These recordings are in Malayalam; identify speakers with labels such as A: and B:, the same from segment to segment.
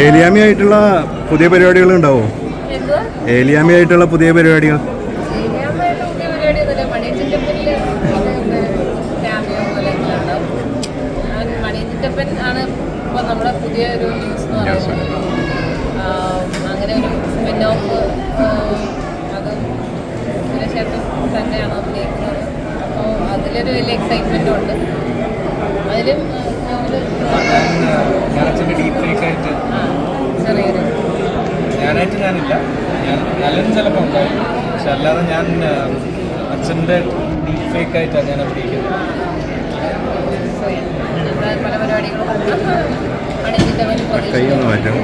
A: ഏലിയാമി ആയിട്ടുള്ള പുതിയ പരിപാടികൾ. ഉണ്ടാവോ
B: എന്തുവാ
A: ഏലിയാമി ആയിട്ടുള്ള പുതിയ പരിപാടികൾ
B: അങ്ങനെ ഒരു സ്പിൻ ഓഫ് അത് സുരേഷേട്ടൻ തന്നെയാണ് അഭിനയിക്കുന്നത് അപ്പോൾ അതിലൊരു വലിയ എക്സൈറ്റ്മെന്റ് ഉണ്ട്. അതിലും
C: ഞാനായിട്ട് ഞാനില്ല. ഞാൻ നല്ലതും ചിലപ്പോൾ ഉണ്ടാവും പക്ഷെ അല്ലാതെ ഞാൻ അച്ഛന്റെ ഡീപ്പ് ഫേക്ക് ആയിട്ടാണ് ഞാൻ അഭിനയിക്കുന്നത്
A: മാറ്റാം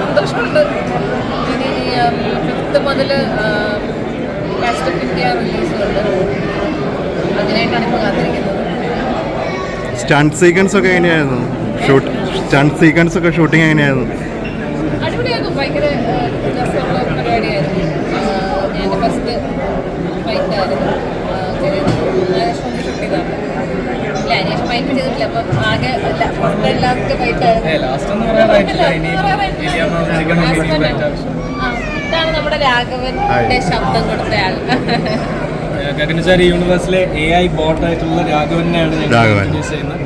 B: സന്തോഷമുണ്ട്. ഇനി ഫിഫ്ത്ത് മുതൽ കാസ്റ്റ് ഓഫ് ഇന്ത്യ റിലീസുണ്ട് അതിനായിട്ടാണ് ഇപ്പോൾ കാത്തിരിക്കുന്നത്.
A: സ്റ്റണ്ട് സീക്വൻസ് ഒക്കെ എങ്ങനെയായിരുന്നു? ഷൂട്ട് സ്റ്റണ്ട് സീക്വൻസ് ഒക്കെ ഷൂട്ടിംഗ് എങ്ങനെയായിരുന്നു?
B: അടിപൊളിയായിരുന്നു. ഭയങ്കര ആ, രസമുള്ള പരിപാടിയായിരുന്നു. ഞാൻ എന്റെ ഫസ്റ്റ് ഫൈറ്റ് ആയിരുന്നു. ഇതാണ് നമ്മുടെ രാഘവന്റെ ശബ്ദം കൊടുത്തയാൾ
C: ഗഗനചാരി യൂണിവേഴ്സിലെ എ ഐ ബോട്ടായിട്ടുള്ള രാഘവനെയാണ് ഞങ്ങൾ
A: രാഘവൻ.
C: ചെയ്യുന്നത്.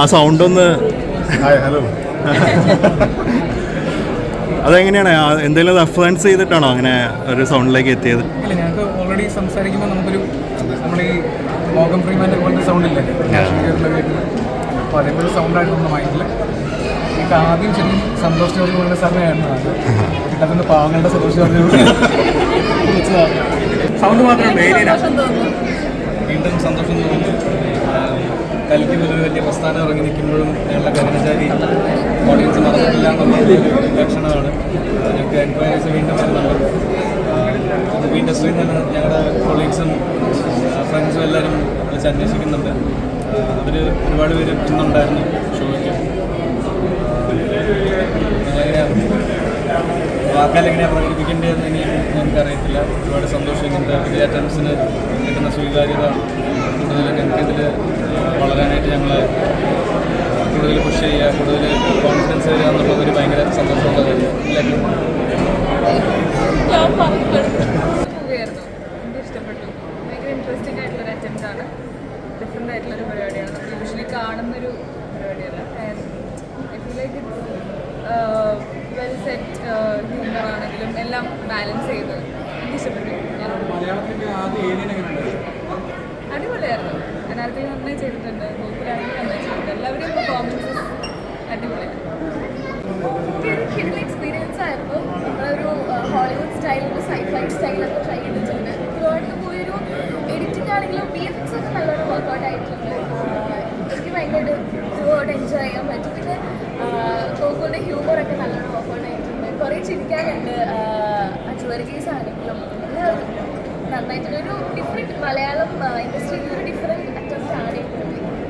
A: ആ സൗണ്ട് ഒന്ന്
D: ഹലോ
A: അതെങ്ങനെയാണ്? എന്തെങ്കിലും റെഫറൻസ് ചെയ്തിട്ടാണോ അങ്ങനെ ഒരു സൗണ്ടിലേക്ക് എത്തിയത്?
E: ഇല്ല ഞങ്ങൾക്ക് ഓൾറെഡി സംസാരിക്കുമ്പോൾ നമുക്കൊരു നമ്മൾ ഈ മോഗം ഫ്രീമാന്റെ പോലത്തെ സൗണ്ട് ഇല്ലേ? അപ്പോൾ അതേപോലെ സൗണ്ടായിട്ട് നമ്മുടെ മൈൻഡിൽ എനിക്ക് ആദ്യം ശരി സന്തോഷ് ജോർജ് സമയമാണ് സമയമായിരുന്നു അത്. അതിന്റെ പാവങ്ങളുടെ സന്തോഷ് ജോർജ് സൗണ്ട്
B: മാത്രം
C: വീണ്ടും സന്തോഷം തോന്നുന്നു. കലിക്ക് വലിയ വലിയ പ്രസ്ഥാനം ഇറങ്ങി നിൽക്കുമ്പോഴും ഞങ്ങളുടെ ഗഗനചാരി ഓഡിയൻസ് മറന്നിട്ടില്ല എന്നുള്ള ലക്ഷണമാണ്. ഞങ്ങൾക്ക് എൻക്വയറീസ് വീണ്ടും വരുന്നുണ്ട്. മൂവി ഇൻഡസ്ട്രിയിൽ നിന്ന് ഞങ്ങളുടെ കൊളീഗ്സും ഫ്രണ്ട്സും എല്ലാവരും വിളിച്ച് അന്വേഷിക്കുന്നുണ്ട്. അവർ ഒരുപാട് പേര് ഇന്നുണ്ടായിരുന്നു ഷോയ്ക്ക്. വാക്കാൽ എങ്ങനെയാണ് പ്രകടിപ്പിക്കേണ്ടതെന്ന് ഇനി ഞങ്ങൾക്കറിയത്തില്ല ഒരുപാട് സന്തോഷം ഇങ്ങനത്തെ പുതിയ അറ്റംപ്സിന് കിട്ടുന്ന സ്വീകാര്യത കൂടുതൽ ഞങ്ങൾക്ക് ഇതിൽ വളരാനായിട്ട് ഞങ്ങൾ കൂടുതൽ പുഷ് ചെയ്യുക കൂടുതൽ കോൺഫിഡൻസ് തരിക എന്നുള്ളത് ഒരു ഭയങ്കര സന്തോഷമുള്ള കാര്യം
B: ഇൻട്രസ്റ്റിംഗ് ആയിട്ടുള്ള ഡിഫറെന്റ് ആയിട്ടുള്ള ഒരു പരിപാടിയാണ്. യൂഷ്വലി കാണുന്നൊരു പരിപാടിയല്ല. ലൈക്ക് വെൽ സെറ്റ് ഹ്യൂമർ ആണെങ്കിലും എല്ലാം ബാലൻസ് ചെയ്ത് എനിക്ക് ഇഷ്ടപ്പെട്ടു അടിപൊളിയായിരുന്നു. അനാർക്കലി നന്നായി ചെയ്തിട്ടുണ്ട്. ഗോകുലാണെങ്കിൽ നന്നായി ചെയ്തിട്ടുണ്ട്. എല്ലാവരുടെയും പെർഫോമൻസസ് അടിപൊളിയായിരുന്നു എക്സ്പീരിയൻസ് ആയിരുന്നു നമ്മളൊരു ഹോളിവുഡ് സ്റ്റൈൽ ഒരു സൈഫൈ സ്റ്റൈലൊക്കെ ട്രൈ ചെയ്തിട്ടുണ്ട് ഒരുപാട് പോയൊരു എഡിറ്റിംഗ് ആണെങ്കിലും ബി എഫ് എക്സ് ഒക്കെ നല്ലോണം വർക്കൗട്ട് ആയിട്ടുണ്ട് ആഹ് എനിക്ക് ഭയങ്കരമായിട്ട് ഒരുപാട് എൻജോയ് ചെയ്യാൻ പറ്റും പിന്നെ കോക്കോന്റെ ഹ്യൂമറൊക്കെ നല്ലോണം വർക്കൗട്ട് ആയിട്ടുണ്ട് കുറേ ചിരിക്കാനുണ്ട്. അജുവർഗീസ് ആണെങ്കിലും നന്നായിട്ടുള്ള ഒരു ഡിഫറെന്റ് മലയാളം ഇൻഡസ്ട്രിയിൽ ഒരു ഡിഫറെന്റ് അറ്റംപ്റ്റ് ആണ് ഈ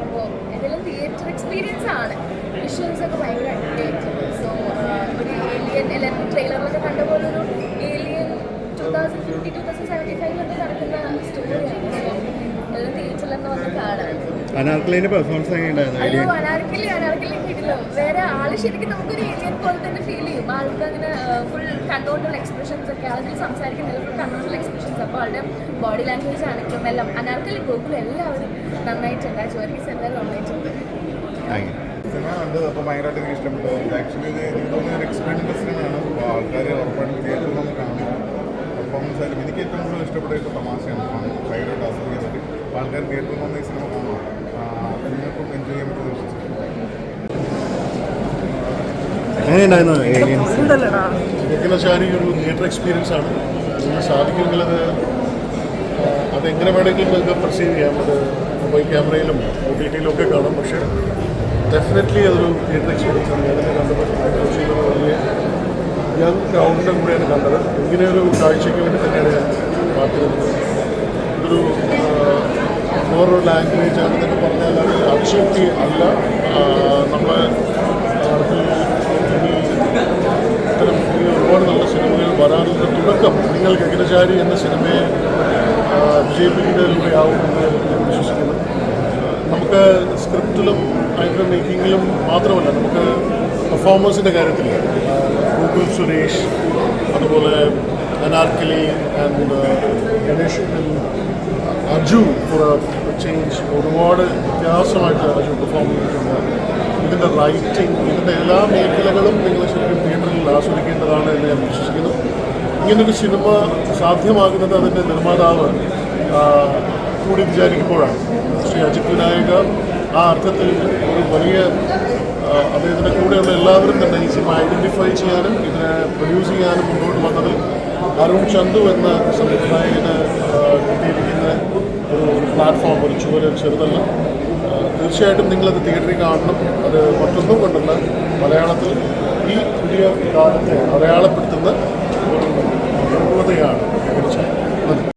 B: അപ്പോൾ എന്തെങ്കിലും തിയേറ്റർ എക്സ്പീരിയൻസ് ആണ്. വിഷ്വൽസ് ഒക്കെ ഭയങ്കര അടിപൊളിയായിട്ടുണ്ട്. സോ ഒരു ഏലിയൻ എല്ലാവരും ട്രെയിലറിലൊക്കെ കണ്ട പോലെ ഒരു alien two thousand fifty two thousand seventy ഫൈവിലൊക്കെ നടക്കുന്ന സ്റ്റോറിയാണ് സോ എല്ലാം തിയേറ്ററിലൊക്കെ വന്ന് കാണാം.
A: അനാർക്കലിന്റെ പെർഫോമൻസ് എങ്ങനെയുണ്ടായിരുന്നു?
B: അനാർക്കലി കിട്ടില്ല വേറെ ആൾ ശരിക്കും നമുക്കൊരു ഏലിയൻ പോലെ തന്നെ ഫീൽ ചെയ്യും. ആൾക്ക് അങ്ങനെ ഫുൾ കണ്ടോണ്ടുള്ള എക്സ്പ്രഷൻസ് ഒക്കെ ആൾക്ക് സംസാരിക്കുന്നില്ല ഫുൾ കണ്ടോണ്ടുള്ള എക്സ്പ്രഷൻസ് അപ്പോൾ ആളുടെ ബോഡി ലാംഗ്വേജ് ആണെങ്കിലും എല്ലാം അനാർക്കലി ഗോകുൽ എല്ലാവരും നന്നായിട്ടുണ്ട്. ജോലിസ് എല്ലാവരും നന്നായിട്ടുണ്ട്.
A: താങ്ക് യു
D: സിനിമ കണ്ടത് അപ്പോൾ ഭയങ്കരമായിട്ട് എനിക്ക് ഇഷ്ടപ്പെട്ടു. ആക്ച്വലി ഇത് എനിക്ക് തോന്നുന്ന ഒരു എക്സ്പെരിമെന്റൽ സിനിമയാണ്. അപ്പോൾ ആൾക്കാർ ഉറപ്പായിട്ടും തിയേറ്ററിൽ വന്ന് കാണുക പെർഫോമൻസ് ആയാലും എനിക്ക് ഏറ്റവും കൂടുതൽ ഇഷ്ടപ്പെട്ട തമാശയാണ് ഭയങ്കരമായിട്ട് ആസ്വദിക്കാൻ പറ്റും അപ്പോൾ ആൾക്കാർ തിയേറ്ററിൽ വന്ന് ഈ സിനിമ കാണുക
A: എങ്ങനെയുണ്ടായിരുന്നു ഏലിയൻസ്
F: ഒരു തിയേറ്റർ എക്സ്പീരിയൻസ് ആണ് സാധിക്കുമെങ്കിൽ അത് അതെങ്ങനെ വേണമെങ്കിലും നമുക്ക് പെർസീവ് ചെയ്യാം അത് മൊബൈൽ ക്യാമറയിലും ഒ ടി ടിയിലും ഒക്കെ കാണാം പക്ഷേ ഡെഫിനറ്റ്ലി അതൊരു തിയേറ്റർ എക്സ്പീരിയൻസ് ആണ്. ഞാനത് കണ്ടപ്പോൾ യങ് കൂടെയാണ് കണ്ടത് ഇങ്ങനെ ഒരു കാഴ്ചയ്ക്ക് വേണ്ടി തന്നെയാണ് ഞാൻ കാത്തിരുന്നത് വേറൊരു ലാംഗ്വേജ് ആണെന്നൊക്കെ പറഞ്ഞാൽ അത് അതിശക്തി അല്ല. നമ്മളെ നിങ്ങൾ ഗഗനചാരി എന്ന സിനിമയെ വിജയിപ്പിക്കുന്നതിലൂടെയാവുമെന്ന് ഞാൻ വിശ്വസിക്കുന്നു. നമുക്ക് സ്ക്രിപ്റ്റിലും അതിന്റെ മേക്കിങ്ങിലും മാത്രമല്ല നമുക്ക് പെർഫോമൻസിന്റെ കാര്യത്തിൽ ഗൂഗിൾ സുരേഷ് അതുപോലെ അനാർക്കലി ആൻഡ് ഗണേഷ് അജു ചേഞ്ച് ഒരുപാട് വ്യത്യാസമായിട്ട് അജു പെർഫോം ചെയ്തിട്ടുണ്ട്. ഇതിന്റെ റൈറ്റിംഗ് ഇതിന്റെ എല്ലാ മേഖലകളും നിങ്ങൾ ശരിക്കും തിയേറ്ററിൽ ആസ്വദിക്കേണ്ടതാണ് എന്ന് ഞാൻ വിശ്വസിക്കുന്നു. ഇങ്ങനൊരു സിനിമ സാധ്യമാകുന്നത് അതിന്റെ നിർമ്മാതാവ് കൂടി വിചാരിക്കുമ്പോഴാണ്. ശ്രീ അജിത് വിനായക ആ അർത്ഥത്തിൽ ഒരു വലിയ അദ്ദേഹത്തിന്റെ കൂടെയുള്ള എല്ലാവരും തന്നെ ഈ സിനിമ ഐഡന്റിഫൈ ചെയ്യാനും ഇതിനെ പ്രൊഡ്യൂസ് ചെയ്യാനും മുന്നോട്ട് വന്നത് അരുൺ ചന്തു എന്ന സംവിധായകന് കിട്ടിയിരിക്കുന്ന ഒരു പ്ലാറ്റ്ഫോം ഒരു ചുവര് ചെറുതല്ല. തീർച്ചയായിട്ടും നിങ്ങളത് തിയേറ്ററിൽ കാണണം. അത് മറ്റൊന്നും കൊണ്ടല്ല. മലയാളത്തിൽ ഈ പുതിയ കാലത്തെ അടയാളപ്പെടുത്തുന്ന ഒരു തീർച്ചയായും